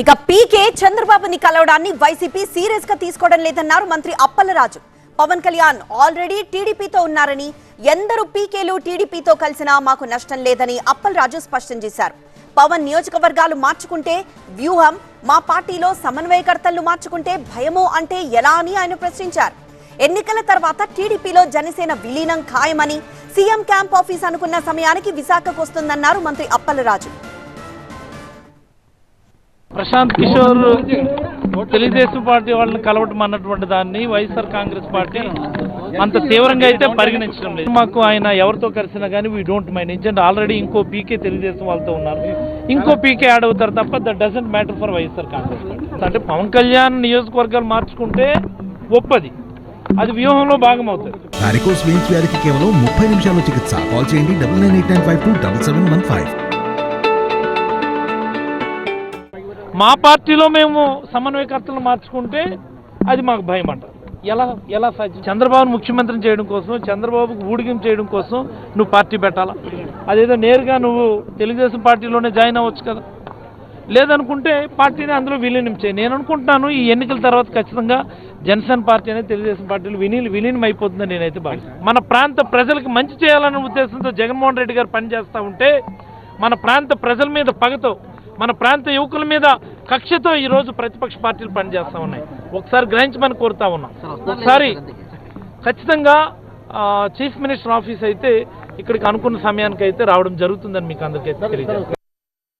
ఇక పీకే చంద్రబాబుని కలవడాన్ని వైసీపీ సీరియస్గా తీసుకోవడం లేదన్నారు మంత్రి అప్పలరాజు. పవన్ కళ్యాణ్ ఆల్రెడీ టీడీపీతో ఉన్నారని ఎందరు పీకేలు టీడీపీతో కలిసినా మాకు నష్టం లేదని అప్పలరాజు స్పష్టం చేశారు. పవన్ నియోజకవర్గాలు మార్చుకుంటే వ్యూహం మా పార్టీలో సమన్వయకర్తలు మార్చుకుంటే భయమో అంటే ఎలా అని ఆయన ప్రశ్నించారు. ఎన్నికల తర్వాత టీడీపీలో జనసేన విలీనం ఖాయమని సీఎం క్యాంప్ ఆఫీస్ అనుకున్న సమయానికి విశాఖకు వస్తుందన్నారు మంత్రి అప్పలరాజు. ప్రశాంత్ కిషోర్ తెలుగుదేశం పార్టీ వాళ్ళని కలవటం అన్నటువంటి దాన్ని వైఎస్ఆర్ కాంగ్రెస్ పార్టీ అంత తీవ్రంగా అయితే పరిగణించడం లేదు. మాకు ఆయన ఎవరితో కలిసినా కానీ వీ డోంట్ మైండ్ ఎందుకంటే ఆల్రెడీ ఇంకో పీకే తెలుగుదేశం వాళ్ళతో ఉన్నారు. ఇంకో పీకే యాడ్ అవుతారు తప్ప that doesn't matter for YSR Congress party. అంటే పవన్ కళ్యాణ్ నియోజకవర్గాలు మార్చుకుంటే ఒప్పది. అది వ్యూహంలో భాగం అవుతుంది. వారికోస్ కేవలం ముప్పై నిమిషాల్లో చికిత్స. కాల్ చేయండి double nine eight nine five two double seven one five మా పార్టీలో మేము సమన్వయకర్తలు మార్చుకుంటే అది మాకు భయం అంట ఎలా ఎలా సాధ్యం చంద్రబాబును ముఖ్యమంత్రిని చేయడం కోసం చంద్రబాబుకు ఊడిగం చేయడం కోసం నువ్వు పార్టీ పెట్టాలా? అదేదో నేరుగా నువ్వు తెలుగుదేశం పార్టీలోనే జాయిన్ అవ్వచ్చు కదా. లేదనుకుంటే పార్టీని అందులో విలీనం చేయి. నేను అనుకుంటున్నాను ఈ ఎన్నికల తర్వాత ఖచ్చితంగా జనసేన పార్టీ అనేది తెలుగుదేశం పార్టీలో విలీనం విలీనం అయిపోతుందని నేనైతే భావిస్తాను మన ప్రాంత ప్రజలకు మంచి చేయాలనే ఉద్దేశంతో జగన్మోహన్ రెడ్డి గారు పనిచేస్తూ ఉంటే మన ప్రాంత ప్రజల మీద పగతో మన ప్రాంత యువకుల మీద కక్షతో ఈ రోజు ప్రతిపక్ష పార్టీలు పనిచేస్తూ ఉన్నాయి. ఒకసారి గ్రహించమని కోరుతా ఉన్నాం. ఒకసారి ఖచ్చితంగా చీఫ్ మినిస్టర్ ఆఫీస్ అయితే ఇక్కడికి అనుకున్న సమయానికి అయితే రావడం జరుగుతుందని మీకు అందరికీ తెలియజేస్తాను